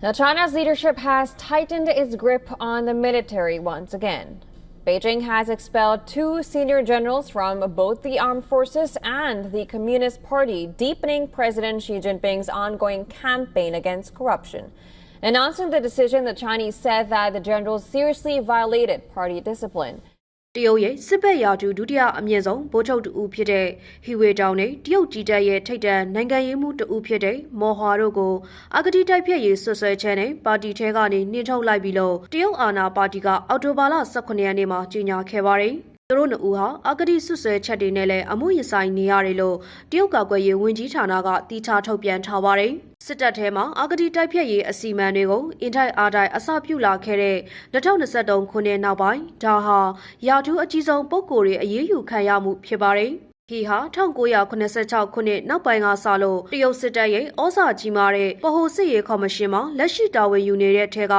Now, China's leadership has tightened its grip on the military once again. Beijing has expelled two senior generals from both the armed forces and the Communist Party, deepening President Xi Jinping's ongoing campaign against corruption. Announcing the decision, the Chinese said that the generals seriously violated party discipline. တရုတ်ရဲ့စစ်ဘက်ရာထူးဒုတိယအမြင့်ဆုံးဗိုလ်ချုပ်တူဦးဖြစ်တဲ့ဟီဝေတောင်နဲ့တရုတ်ကြီးတပ်ရဲ့ထိပ်တန်းနိုင်ငံရေးမှုတူဦးဖြစ်တဲ့မော်ဟွာတို့ကိုအဂတိတိုက်ဖြတ်ရေးဆွဆွဲချက်နဲ့ပါတီထဲကနေနှင်ထုတ်လိုက်ပြီးလို့တရုတ်အာဏာပါတီကအော်တိုဘာလ18ရက်နေ့မှာကြေညာခဲ့ပါတယ်သူတို့နှစ်ဦးဟာအဂတိဆွဆွဲချက်တွေနဲ့လည်းအမှုရင်ဆိုင်နေရတယ်လို့တရုတ်ကာကွယ်ရေးဝန်ကြီးဌာနကတီချထုတ်ပြန်ထားပါတယ် စစ်တပ်ထဲမှာအာဂတိတိုက်ဖြတ်ရေးအစီအမံတွေကိုအင်ထိုက်အားတိုင်းအစပြုလာခဲ့တဲ့2023ခုနှစ်နောက်ပိုင်းဒါဟာရာထူးအကြီးဆုံးပုဂ္ဂိုလ်တွေအရေးယူခံရမှုဖြစ်ပါတယ်။ဟီဟာ1986ခုနှစ်နောက်ပိုင်းကစလို့တရုတ်စစ်တပ်ရဲ့ဩဇာကြီးမားတဲ့ပဟိုစစ်ရေးကော်မရှင်မှာလက်ရှိတာဝန်ယူနေတဲ့ထဲက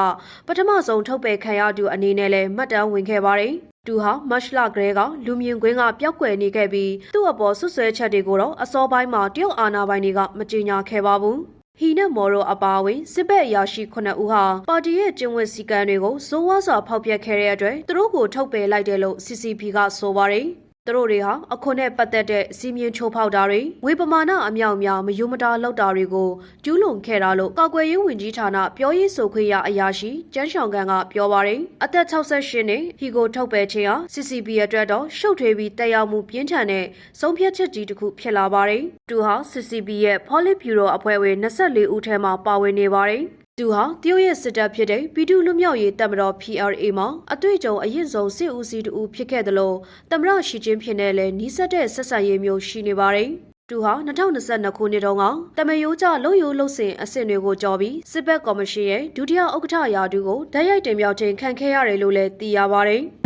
ပထမဆုံးထုတ်ပယ်ခံရသူအနေနဲ့လည်းမှတ်တမ်းဝင်ခဲ့ပါတယ်။သူဟာမတ်လကလေးကလူမြင်ကွင်းကပျောက်ကွယ်နေခဲ့ပြီးသူ့အပေါ်ဆွဆွဲချက်တွေကိုတော့အစောပိုင်းမှာတရုတ်အာဏာပိုင်တွေကမကြေညာခဲ့ပါဘူး။ ဟီနဲ့မော်ရိုအပါအဝင်စစ်ဘက်အရာရှိ9ဦးဟာပါတီရဲ့ကျင်းဝတ်စည်းကမ်းတွေကိုစိုးဝါးစွာဖောက်ဖျက်ခဲ့တဲ့အတွက်သူတို့ကိုထုတ်ပယ်လိုက်တယ်လို့ CCP ကဆိုပါတယ်။ သူတို့တွေဟာအခွန်နဲ့ပတ်သက်တဲ့စီမင်းချိုးဖောက်တာတွေဝေပမာဏအမြောက်အများမယုံမတာလောက်တာတွေကိုကျူးလွန်ခဲ့တာလို့ကာကွယ်ရေးဝန်ကြီးဌာနပြောရေးဆိုခွင့်ရအရာရှိကျန်းဆောင်ကန်ကပြောပါတယ်အသက်68နှစ်ဟီကိုထုတ်ပယ်ခြင်းဟာ CCP အတွက်တော့ရှုပ်ထွေးပြီးတက်ရောက်မှုပြင်းထန်တဲ့ဆုံးဖြတ်ချက်ကြီးတစ်ခုဖြစ်လာပါတယ်သူဟာ CCP ရဲ့ Politburo အဖွဲ့ဝင်24ဦးထဲမှာပါဝင်နေပါတယ် သူဟာတရုတ်ရဲ့စစ်တပ်ဖြစ်တဲ့ပြည်သူ့လူမျိုးရေးတပ်မတော် PRA မှာအတွေ့အကြုံအရင်ဆုံးစစ်ဦးစီးတူဖြစ်ခဲ့တယ်လို့သမ္မတရှီကျင်းဖြစ်နေလဲနီးစပ်တဲ့ဆက်ဆံရေးမျိုးရှိနေပါတယ်။သူဟာ2022ခုနှစ်တုန်းကတမယိုးကျလုံယိုးလုံစင်အဆင့်တွေကိုကြော်ပြီးစစ်ဘက်ကော်မရှင်ရဲ့ဒုတိယဥက္ကဋ္ဌရာထူးကိုဓာတ်ရိုက်တင်မြှောက်ခြင်းခံခဲ့ရတယ်လို့လည်းသိရပါတယ်။